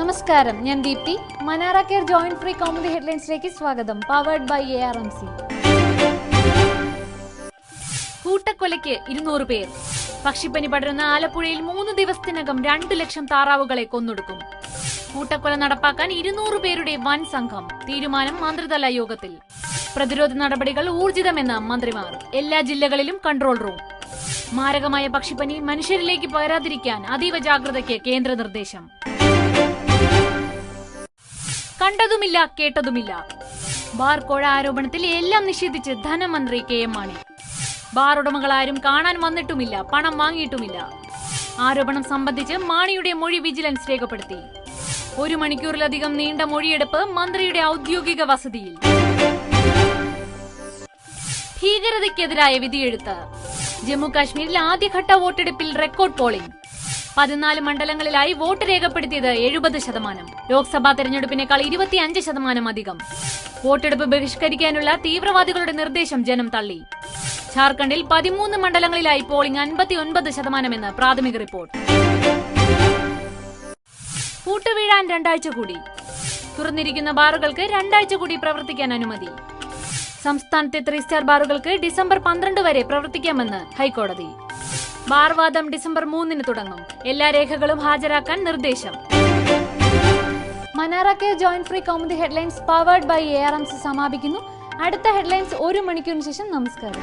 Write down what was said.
നമസ്കാരം ഞാൻ Deepthi. മനാറ care joint free comedy ഹെഡ്ലൈൻസിലേക്ക് സ്വാഗതം. Powered by A R M C കൂട്ടക്കൊലയ്ക്ക് ഇരുന്നൂറ് പേർ. പക്ഷിപ്പനി പടരുന്ന ആലപ്പുഴയിൽ മൂന്ന് ദിവസത്തിനകം രണ്ടു ലക്ഷം താറാവുകളെ കൊന്നൊടുക്കും. കൂട്ടക്കൊല നടപ്പാക്കാൻ ഇരുന്നൂറ് പേരുടെ വൻ സംഘം. തീരുമാനം മന്ത്രിതല യോഗത്തിൽ. പ്രതിരോധ നടപടികൾ ഊർജിതമെന്ന് മന്ത്രിമാർ. എല്ലാ ജില്ലകളിലും കൺട്രോൾ റൂം. മാരകമായ പക്ഷിപ്പനി മനുഷ്യരിലേക്ക് പകരാതിരിക്കാൻ അതീവ ജാഗ്രതയ്ക്ക് കേന്ദ്ര നിർദ്ദേശം കണ്ടതുമില്ല കേട്ടതുമില്ല. ബാർ കോഴ ആരോപണത്തിൽ എല്ലാം നിഷേധിച്ച് ധനമന്ത്രി കെ എം മാണി. ബാർ ഉടമകൾ ആരും കാണാൻ വന്നിട്ടുമില്ല പണം വാങ്ങിയിട്ടുമില്ല. ആരോപണം സംബന്ധിച്ച് മാണിയുടെ മൊഴി വിജിലൻസ് രേഖപ്പെടുത്തി. ഒരു മണിക്കൂറിലധികം നീണ്ട മൊഴിയെടുപ്പ് മന്ത്രിയുടെ ഔദ്യോഗിക വസതിയിൽ. ഭീകരതയ്ക്കെതിരായ വിധിയെഴുത്ത്. ജമ്മു കാശ്മീരിൽ ആദ്യഘട്ട വോട്ടെടുപ്പിൽ റെക്കോർഡ് പോളിംഗ്. പതിനാല് മണ്ഡലങ്ങളിലായി വോട്ട് രേഖപ്പെടുത്തിയത് എഴുപത് ശതമാനം. ലോക്സഭാ തെരഞ്ഞെടുപ്പിനേക്കാൾ ഇരുപത്തിയഞ്ച് ശതമാനം അധികം. വോട്ടെടുപ്പ് ബഹിഷ്കരിക്കാനുള്ള തീവ്രവാദികളുടെ നിർദ്ദേശം ജനം തള്ളി. ഝാർഖണ്ഡിൽ പതിമൂന്ന് മണ്ഡലങ്ങളിലായി പോളിംഗ് അൻപത്തിയൊൻപത് ശതമാനമെന്ന് പ്രാഥമിക റിപ്പോർട്ട്. പൂട്ടുവീഴാൻ രണ്ടാഴ്ച കൂടി. തുറന്നിരിക്കുന്ന ബാറുകൾക്ക് രണ്ടാഴ്ച കൂടി പ്രവർത്തിക്കാൻ അനുമതി. സംസ്ഥാനത്തെ ത്രീ സ്റ്റാർ ബാറുകൾക്ക് ഡിസംബർ പന്ത്രണ്ട് വരെ പ്രവർത്തിക്കാമെന്ന് ഹൈക്കോടതി. ബാർവാദം ഡിസംബർ മൂന്നിന് തുടങ്ങും. എല്ലാ രേഖകളും ഹാജരാക്കാൻ നിർദ്ദേശം. മനാറ K joint free Kaumudi headlines powered by A R M C സമാപിക്കുന്നു. അടുത്ത ഹെഡ്ലൈൻസ് ഒരു മണിക്കൂറിന് ശേഷം നമസ്കാരം.